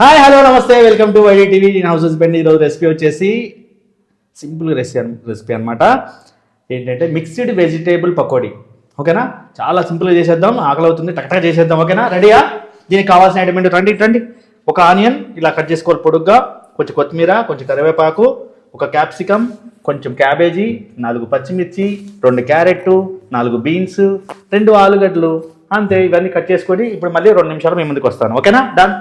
Hi hello నమస్తే welcome to YD TV. నేను house husband. ఈరోజు రెసిపీ వచ్చేసి సింపుల్ రెసిపీ రెసిపీ అనమాట ఏంటంటే మిక్స్డ్ వెజిటేబుల్ పకోడీ. ఓకేనా? చాలా సింపుల్గా చేసేద్దాం. ఆకలి అవుతుంది టక్టక్ చేసేద్దాం. ఓకేనా? రెడీయా? దీనికి కావాల్సిన ఐటమ్ రండి రండి. ఒక ఆనియన్ ఇలా కట్ చేసుకోవాలి పొడుగ్గా. కొంచెం కొత్తిమీర కొంచెం కరివేపాకు ఒక క్యాప్సికమ్ కొంచెం క్యాబేజీ నాలుగు పచ్చిమిర్చి రెండు క్యారెట్ నాలుగు బీన్స్ రెండు ఆలుగడ్డలు. అంతే. ఇవన్నీ కట్ చేసుకొని ఇప్పుడు మళ్ళీ రెండు నిమిషాలు మీ ముందుకు వస్తాను. ఓకేనా? Done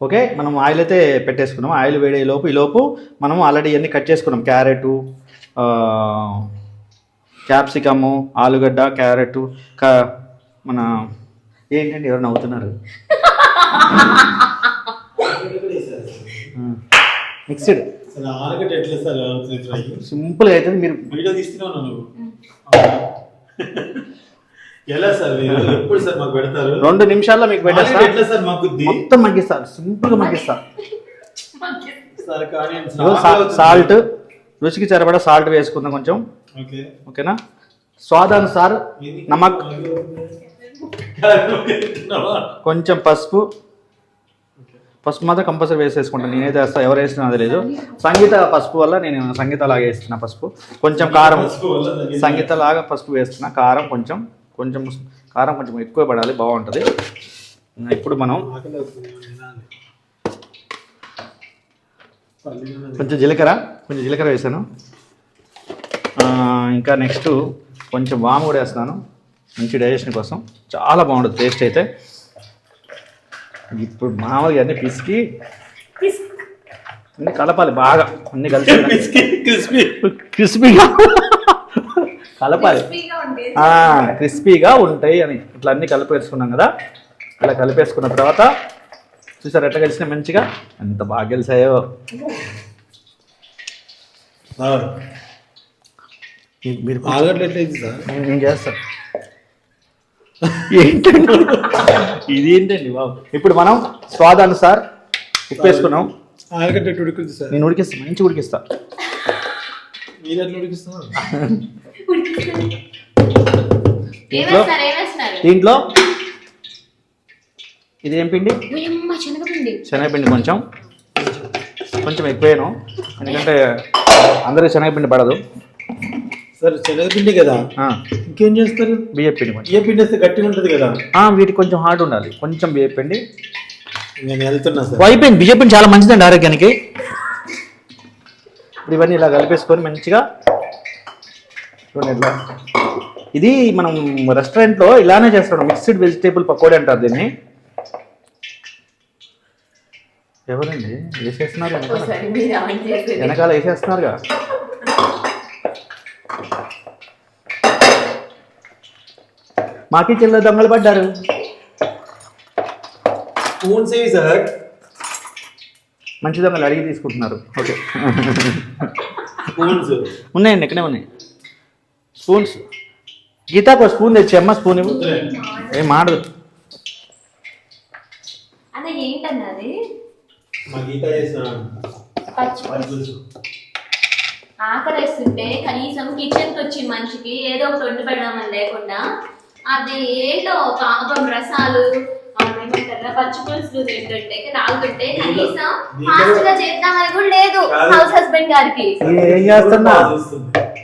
okay? మనం ఆయిల్ అయితే పెట్టేసుకున్నాం. ఆయిల్ వేడే లోపు ఈ లోపు మనం ఆల్రెడీ ఇవన్నీ కట్ చేసుకున్నాం. క్యారెట్ క్యాప్సికము ఆలుగడ్డ క్యారెట్ క మన ఏంటంటే ఎవరు నవ్వుతున్నారు? మిక్స్డ్. సింపుల్గా అవుతుంది మీరు వీడియో ఎలా సార్ మీరు? ఎప్పుడు సార్ మాకు పెడతారు? రెండు నిమిషాల్లో మీకు పెట్టేస్తా. ఎట్లా సార్ మాకు మొత్తం మగ్గిస్తా సింపుల్గా మగ్గిస్తా. సార్ కానీ ఇదిగో సా- సాల్ట్. రుచికి సరిపడా సాల్ట్ వేసుకుందాం కొంచెం. ఓకే. ఓకేనా? స్వాదానుసార్ నమక్. కొంచెం పసుపు. పసుపు మాత్రం కంపల్సరీ వేసేసుకుంటాను నేనైతే వేస్తా ఎవరు వేసినా అది లేదు. సంగీత పసుపు వల్ల నేను సంగీత లాగా వేస్తున్నా పసుపు. కొంచెం కారం. సంగీత. లాగా పసుపు వేస్తున్నా. కారం కొంచెం. కొంచెం కారం కొంచెం ఎక్కువ పడాలి బాగుంటుంది. ఇప్పుడు మనం కొంచెం జీలకర్ర కొంచెం జీలకర్ర వేసాను. ఇంకా నెక్స్ట్ కొంచెం వాము కూడా వేస్తున్నాను మంచి డైజెషన్ కోసం. చాలా బాగుంటుంది టేస్ట్ అయితే. ఇప్పుడు మామూలుగా అన్ని పిసికి అన్ని కలపాలి బాగా అన్ని కలిసి క్రిస్పీ క్రిస్పీ క్రిస్పీగా. కలపాలి. ఆ, క్రిస్పీగా ఉంటాయి అని ఇట్లా అన్ని కలిపేసుకున్నాం కదా. ఇలా కలిపేసుకున్న తర్వాత చూసారు ఎట్లా కలిసిన మంచిగా? ఎంత బాగా గెలిచాయో. మీరు నేను చేస్తాను ఏంటండి? ఇది ఏంటండి బాబు? ఇప్పుడు మనం స్వాదానుసార్ ఉప్పు వేసుకున్నాం ఆలుగడ్డ ఉడుకుతుంది సార్. నేను ఉడికిస్తా మంచి ఉడికిస్తా. మీరు ఎట్లా ఉడికిస్తున్నారు? దీంట్లో ఇది ఏం పిండి? శనగపిండి. శనగపిండి కొంచెం. కొంచెం ఎక్కువేను. ఎందుకంటే అందరికీ శనగపిండి పడదు. సార్ శనగపిండి కదా? ఆ, ఇంకేం చేస్తారు? బియ్యం పిండి ఏ పిండి వేస్తే గట్టిగా ఉంటుంది కదా? ఆ, వీటికి కొంచెం హార్డ్ ఉండాలి. కొంచెం బియ్యం పిండి. నేను వెళ్తున్నా సార్. అయిపోయింది బియ్యం పిండి చాలా మంచిదండి ఆరోగ్యానికి. ఇప్పుడు ఇవన్నీ ఇలా కలిపేసుకొని మంచిగా చూడండి ఇట్లా ఇది మనం రెస్టారెంట్లో ఇలానే చేస్తాం మిక్స్డ్ వెజిటేబుల్ పకోడీ అంటారు దీన్ని. ఎవరండి? వేసేస్తున్నారు వెనకాల? వెనకాల వేసేస్తున్నారుగా. మాకి చిల్ల దొంగలు పడ్డారు. స్పూన్స్ ఏవి సార్ మంచి దొంగలు అడిగి తీసుకుంటున్నారు. ఓకే. ఉన్నాయండి ఇక్కడే ఉన్నాయి. స్పూన్స్. గీతాకు ఒక స్పూన్ తెచ్చి అమ్మ స్పూన్ ఇవ్వు. ఏం మాడదు. అన్న ఏంటన్నది మా గీత చేసిన పచ్చి ఆకలిస్తుంటే కనీసం కిచెన్కి వచ్చి మనిషికి ఏదో ఒకటి వండి పెడదామని లేకుండా అది ఏంటో పాపం రసాలు పచ్చి పులుసులు తింటుంటే తాగుతుంటే కనీసం ఫాస్ట్గా చేద్దామని కూడా లేదు. హౌస్ హస్బెండ్ గారికి. ఏం చేస్తున్నా?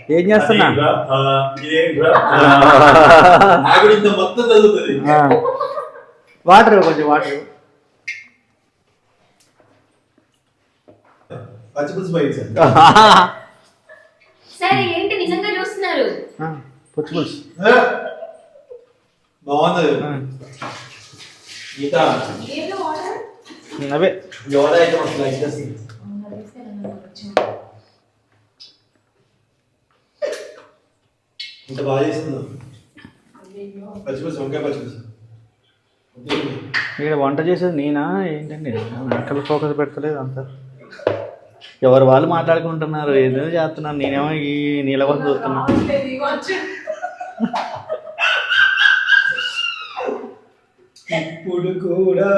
ఏం చేస్తున్నా? వాటర్ కొంచెం వాటర్. సార్. ఏంటి నిజంగా చూస్తున్నారు? ఆ, గీత అవే. అయితే లైక్ చేస్తుంది ఇంత బాగా చేస్తుందా పచ్చిపులుసు వంకాయ పచ్చిపులుసు. ఇక్కడ వంట చేసేది నేనా? ఏంటండి? అక్కడ ఫోకస్ పెడతలేదు అంత. ఎవరు వాళ్ళు మాట్లాడుకుంటున్నారు? ఏదో చేస్తున్నాను నేనేమో ఈ నీళ్ళ కోసం చూస్తున్నా. ఇప్పుడు కూడా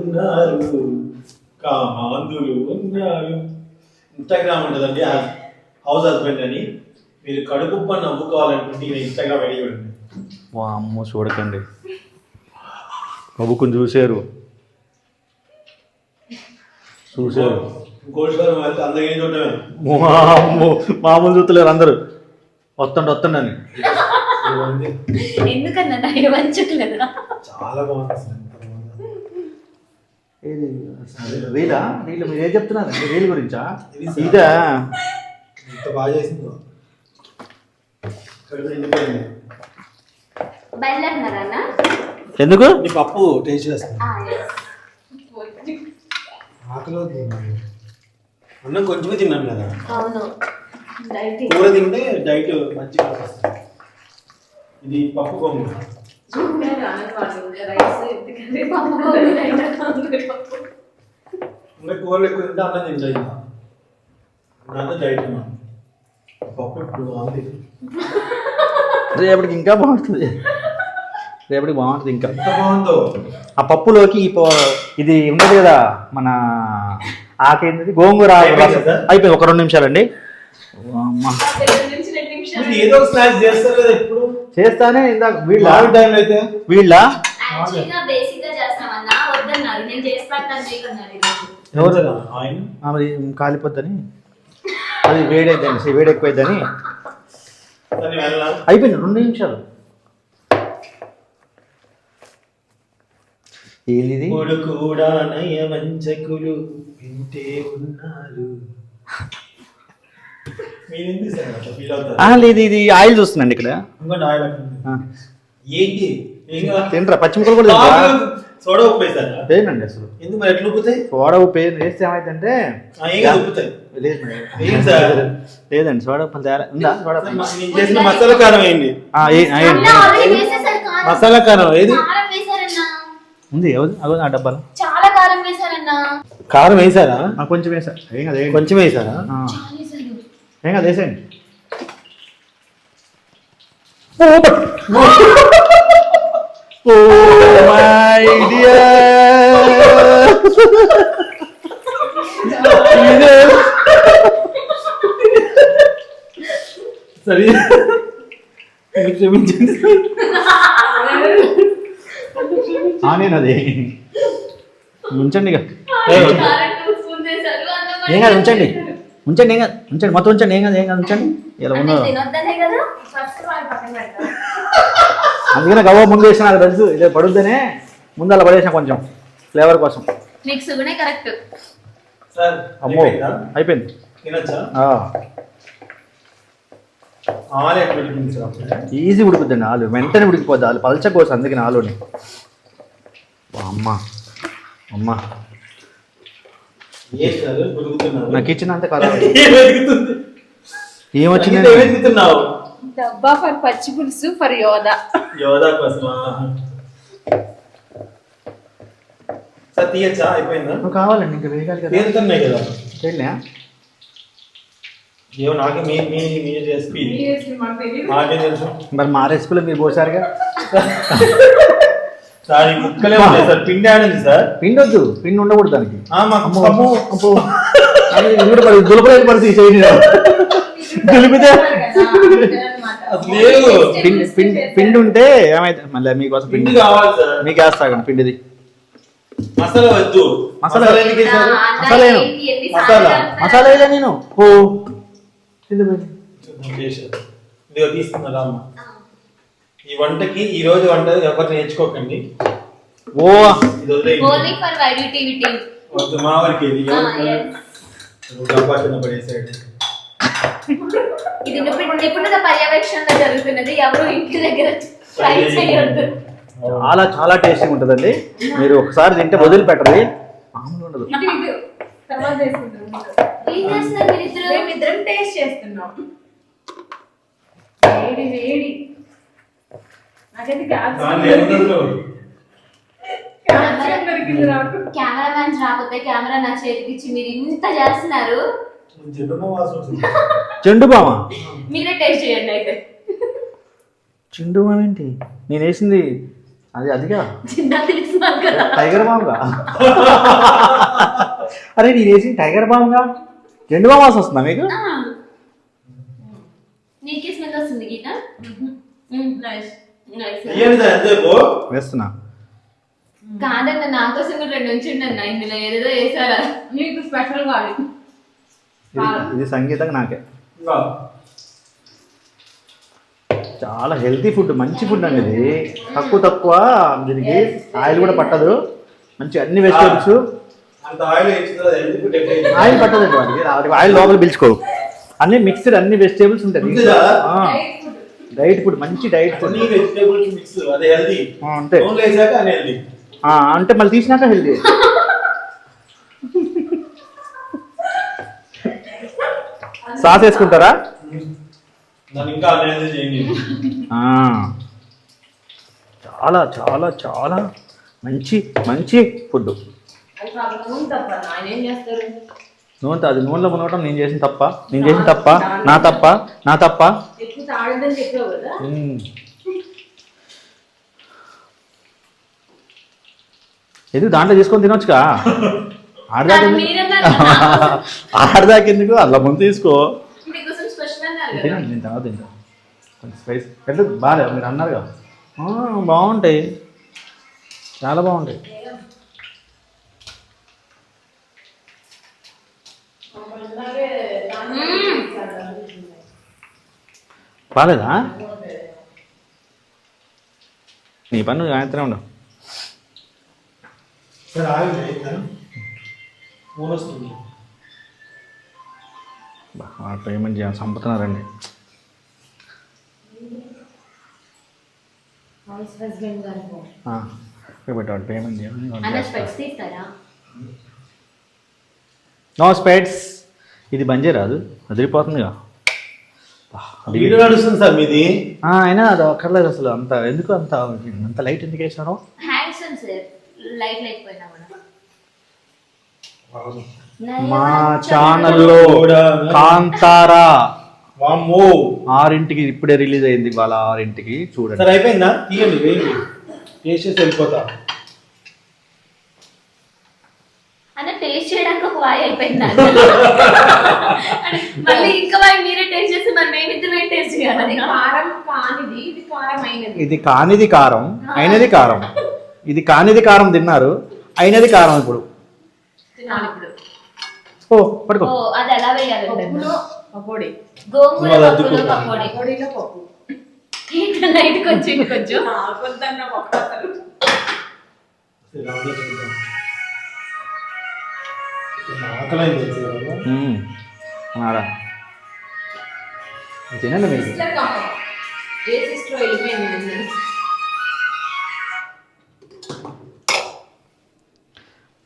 ఉన్నారు. కామాంధులు ఉన్నారు. ఇన్స్టాగ్రామ్ ఉంటుందండి హౌస్ హస్బెండ్ అని. మీరు కడుపుప్ప నవ్వుకోవాలనుకుంటే ఈయన ఇన్స్టాగ్రామ్ ఐడి చూడండి. అమ్మో చూడకండి. నవ్వుకుని చూశారు. చూశారు. మామూలు చూస్తలేరు అందరూ. వస్తుండ ఇవన్నీ ఎందుకన్నా? చాలా బాగుందో. రీలా? రీల్. మీరు ఏం చెప్తున్నారు? రీల్ గురించా? ఇది ఎంత బాగా చేసిందో? ఎందుకు నీ పప్పు టేస్ట్ చేస్తాను. ఆకలి. అన్నం కొంచెమే తిన్నాను కదా. అవును. డైటింగ్ కూర తింటే డైట్ మంచిగా వస్తుంది. ఇది పప్పు కొంగు ఇంకా కూరలు ఎక్కువ తింటే అన్నం తింటా ఇంకా దాంతో డైట్ ఉన్నా పప్పు ఇప్పుడు బాగుంది రేపటికి ఇంకా బాగుంటుంది. రేపటికి బాగుంటుంది ఇంకా. ఎంత బాగుందో. ఆ పప్పులోకి ఇది ఉన్నది కదా మన ఆకేంది? గోంగూర అయిపోయిందా ఒక రెండు నిమిషాలండి. ఏదో స్నాక్స్ చేస్తారు కదా ఎప్పుడు? చేస్తానే ఇందాక వీళ్ళ లాంగ్ టైం అయితే? వీళ్ళ? ఎవరు? కాలిపోద్దని? అది వేడైద్దని వేడి ఎక్కువైద్దని అయిపోయింది రెండు నిమిషాలు. ఏంది కూడా నయ వంచకులు వింటే ఉన్నారు. లేదు ఇది ఆయిల్ చూస్తున్నాండి ఇక్కడ. ఏంటి. తినరా? పచ్చిమిరపకాయలు కూడా సోడా ఉప్పు వేస్తారా వేయనండి అసలు. ఎందుకు మరి ఎట్లా ఉప్పుతాయి? సోడా ఉప్పు వేసి వేస్తే ఏమైందంటే? లేదండి సోడా ఉప్పు తేడా ఉందా? సోడా చేసిన మసాలా కారం కారం. మసాలా కారం ఏది? ఉంది అగో ఆ డబ్బాలో. చాలా కారం వేశారన్నా కారం వేసారా? కొంచెం వేసా. ఏం కదా. కొంచెం వేసారా? ఏం కదా వేసేయండి ఓ మై డియర్ సరే క్షమించండి ఆనేది అది ఉంచండి ఇక ఏం కాదు ఉంచండి ఉంచండి ఏం కాదు. ఉంచండి మొత్తం ఉంచండి ఏం కాదు ఏం కాదు ఉంచండి. ఇలా ఉన్నది. అందుకనే గవ్వ ముందు వేసిన నాకు తెలుసు ఇదే పడుద్దనే. ముందు అలా పడేసిన కొంచెం ఫ్లేవర్ కోసం. కరెక్ట్. అమ్మో అయిపోయిందా? ఈజీ ఉడుకుద్దండి ఆలు వెంటనే ఉడికిపోద్ది ఆలు పలచ కోసం అందుకని ఆలుని. అమ్మ అమ్మ. ఏం సార్ ఉడుకుతున్నారు నా కిచెన్ అంతా కదా ఏం వెతుకుతుంది ఏమొచ్చింది? వెతుకుతున్నావు డబ్బా ఫర్ పచ్చి పులుసు ఫర్ యోధా. యోధా కోసమా? సార్ తీయచ్చా? అయిపోయిందా? నువ్వు కావాలండి ఇంకా వేయగాలి కదా తీరుతున్నాయి కదా. చేయలే ఏమో నాకే మీ మీ మీ రెసిపీ నాకే తెలుసు? మరి మా రెసిపీలో మీరు పోసారుగా? సార్ ఈ ముక్కలే ఉన్నాయి సార్. పిండి ఆడింది సార్. పిండి వద్దు పిండి ఉండకూడదు దానికి. దులపలేదు పరిస్థితి చేయండి దులిపితే పిండి పిండి పిండి ఉంటే ఏమైతే మళ్ళీ మీకోసం పిండి కావాలి సార్. మీకు వేస్తాగండి పిండిది. మసాలా వద్దు. మసాలా మసాలా మసాలా? మసాలా. వేయలే నేను. ఓ తీసుకున్నారా అమ్మ ఈ వంటకి ఈ రోజు వంట ఎవరు నేర్చుకోకండి. ఓ. ఇది వదిలేయండి. ఓన్లీ ఫర్ వద్దు మా వారికి ఇది. డబ్బా కింద పడేసాడు. ఇది నిపుణ- నిపుణుల పర్యవేక్షణలో జరుగుతున్నది. ఎవరు ఇంటి దగ్గర ట్రై చేయొద్దు. చాలా చాలా టేస్టీగా ఉంటుందండి. మీరు ఒకసారి తింటే వదిలిపెట్టరు మామూలు ఉండదు. ఇటు ఇటు. తర్వాత వేసుకుంటాం. ఏం చేస్తున్నారు మీరిద్దరు మేమిద్దరం టేస్ట్ చేస్తున్నాం. వేడి వేడి. నాకైతే కెమెరా మ్యాన్స్ రాకపోతే కెమెరా నా చేతికి ఇచ్చి మీరు ఇంత చేస్తున్నారు. చెండు బామ మీరే టేస్ట్ చేయండి అయితే. చెండు బామ ఏంటి? నేను వేసింది అది అదిగా? టైగర్ బామ్గా అరే నేను వేసింది టైగర్ బామ్గా చెండు బామ వాసన వస్తుందా మీకు? నీకే స్మెల్ వస్తుంది గీత? నైస్ వేస్తున్నా. కాదన్న నా కోసం కూడా రెండు ఇందులో ఏదేదో వేసారా నీకు స్పెషల్ కావాలి ఇది- ఇది సంగీతం నాకే. చాలా హెల్తీ ఫుడ్ మంచి ఫుడ్ అండి ఇది. తక్కువ తక్కువ దీనికి ఆయిల్ కూడా పట్టదు. మంచి అన్ని వెజిటేబుల్స్ అంత ఆయిల్ పట్టదండి వాటికి ఆయిల్ లోపల పిలుచుకో. అన్ని మిక్స్డ్ అన్ని వెజిటేబుల్స్ ఉంటాయి? డైట్ ఫుడ్ మంచి డైట్ ఫుడ్. అన్ని వెజిటేబుల్స్ మిక్స్ అది హెల్దీ అంతే. హెల్దీ అంటే మళ్ళీ తీసినాక హెల్తీ. సాస్ వేసుకుంటారా. చాలా చాలా చాలా మంచి మంచి ఫుడ్ నూనె అది నూనెలో మునగటం నేను చేసిన తప్ప నేను చేసిన తప్ప నా తప్ప నా తప్ప. కదా. ఎందుకు దాంట్లో తీసుకొని తినొచ్చుగా? ఆడదాకా అది మీరన్నారు కదా. ఆడదాకా ఎందుకు? అట్లా ముందు తీసుకో. అన్నారు కదా. తినండి నేను తర్వాత తింటా. కొంచెం స్పైస్ ఎట్లా? బాగా మీరు అన్నారుగా ఆ, బాగుంటాయి. చాలా బాగుంటాయి. బాగాలేదా నీ పని నువ్వు ఆయనతోనే ఉండవు వస్తుంది. పేమెంట్ చేయాలి. చంపుతున్నారండి హస్బెండ్ గారు ఆ, ఇక్కడ పెట్టాడు పేమెంట్ చేయాలి. నో స్పెట్స్ ఇది బంద్ చేయరాదు అదిరిపోతుందిగా. వీడియో నడుస్తుంది సార్ మీది. ఆ, అయినా అది అక్కర్లేదు అసలు. అంత ఎందుకు అంత అంత లైట్ ఎందుకు వేసినాడు హ్యాండ్స్ సార్ లైట్ లేకపోయినా మా ఛానల్లో కాంతారా. వామ్మో. ఆరింటికి ఇప్పుడే రిలీజ్ అయింది వాళ్ళ ఆరింటికి. చూడండి. సరే అయిపోయిందా? తీయండి వేయండి. వెళ్ళిపోతా అన్న టేస్ట్ అయిపోయింది. మళ్ళీ ఇంకా మీరే టేస్ట్ చేస్తే మరి మేము ఇద్దరు టేస్ట్ చేయాలి కారం కానిది ఇది కారం అయినది. ఇది కానిది కారం అయినది కారం. ఇది కానిది కారం తిన్నారు అయినది కారం ఇప్పుడు. తినాలి ఇప్పుడు. ఓ పడుకో ఓ అది ఎలా వేయాలి? పకోడీ. గోంగూర పప్పులో అద్దుకుంటా. పకోడీ. పకోడీలో పప్పు. నైట్కి వచ్చి కొంచెం? నాకొద్దన్న తినండి మీరు.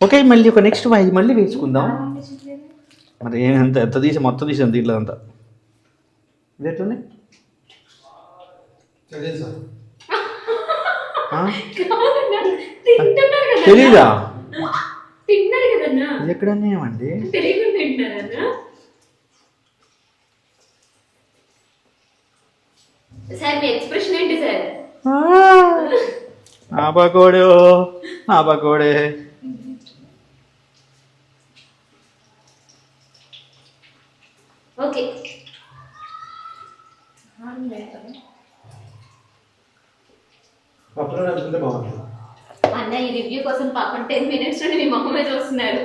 ఓకే మళ్ళీ ఒక నెక్స్ట్ ఇది మళ్ళీ వేసుకుందాం. మరి ఎంత ఎంత తీసి మొత్తం తీసాం దీంట్లో అంతా. ఇది ఎట్లుంది? సరే సార్. ఆ? తింటున్నారు కదా. తెలీదా? ఎక్కడన్నా ఏమండి నా పకోడే నా పకోడే. ఓకే. పప్పులో బాగుంటుంది. అన్న ఈ రివ్యూ కోసం పాపం టెన్ మినిట్స్ నుండి మీ మొహమే చూస్తున్నారు.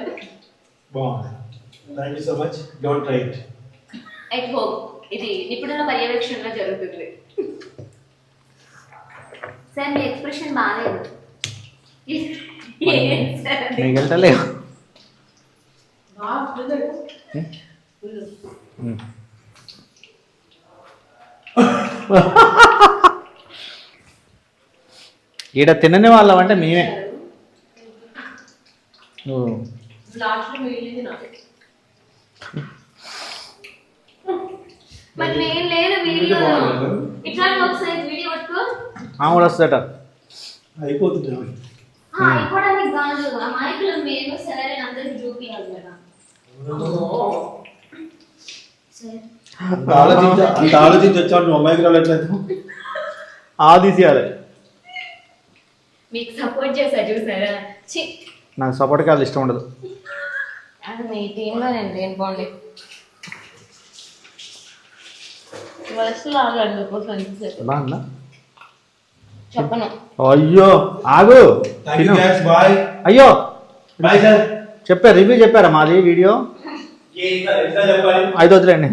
బాగుంది thank you so much don't try it at home ఇది నిపుణుల పర్యవేక్షణలో జరుగుతుంది. సార్ మీ ఎక్స్ప్రెషన్ బాగాలేదు వెళ్తలే ఈడ తినని వాళ్ళం అంటే మేమే. నువ్వు లాస్ట్లో మిగిలింది నాకు మరి నేను లేదు వీడియో ఇట్లా ఒకసారి వీడియో పట్టుకో. కూడా వస్తుందట అయిపోతుంది ఆ, అయిపోవడానికి కాదు. ఆ మైకులు మేము సరే అందరికి చూపించాలి కదా. సార్ అంత ఆలోచించ అంత ఆలోచించి వచ్చావు నువ్వు అమ్మాయికి రావట్లేదు ఆ తీసేయాలి. మీకు సపోర్ట్ చేశా చూసారా? చి నాకు సపోర్ట్ కాదు ఇష్టం ఉండదు. మీ టీంలో నేను లేని పోండి. బస్సులో ఆగండి కోసం ఇంతసేపు బాగుందా చెప్పను. అయ్యో ఆగు. తిను. బాయ్ అయ్యో. బాయ్ సార్ చెప్పారు రివ్యూ చెప్పారా మాది వీడియో? ఎంత చెప్పాలి? ఐదు వద్దులేండి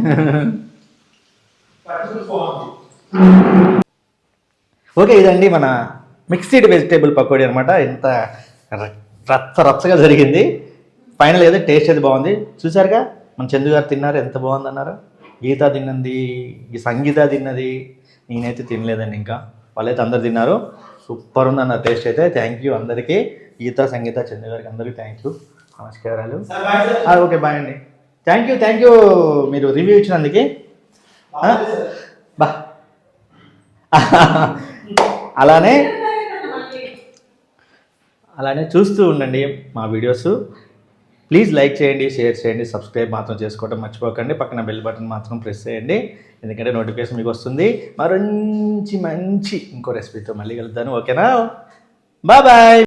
పట్టుకుపోవాలి ఓకే ఇదండి మన మిక్స్డ్ వెజిటేబుల్ పకోడీ అనమాట ఎంత ర- రచ్చ రచ్చగా జరిగింది. ఫైనల్ అయితే టేస్ట్ అయితే బాగుంది. చూసారుగా మన చందు గారు తిన్నారు ఎంత బాగుంది అన్నారు గీత తిన్నది ఈ సంగీత తిన్నది. నేనైతే తినలేదండి ఇంకా. వాళ్ళైతే అందరు తిన్నారు. సూపర్ ఉంది అన్న టేస్ట్ అయితే. థ్యాంక్ యూ అందరికీ. గీత సంగీత చందు గారికి అందరికీ థ్యాంక్ యూ నమస్కారాలు. ఓకే బాయ్ అండి. థ్యాంక్ యూ థ్యాంక్ యూ మీరు రివ్యూ ఇచ్చినందుకు? బా. అలానే అలానే చూస్తూ ఉండండి మా వీడియోస్ ప్లీజ్ లైక్ చేయండి షేర్ చేయండి సబ్స్క్రైబ్ మాత్రం చేసుకోవడం మర్చిపోకండి. పక్కన బెల్ బటన్ మాత్రం ప్రెస్ చేయండి. ఎందుకంటే నోటిఫికేషన్ మీకు వస్తుంది. మరొంచి మంచి ఇంకో రెసిపీతో మళ్ళీ కలుద్దాను ఓకేనా బాయ్ బాయ్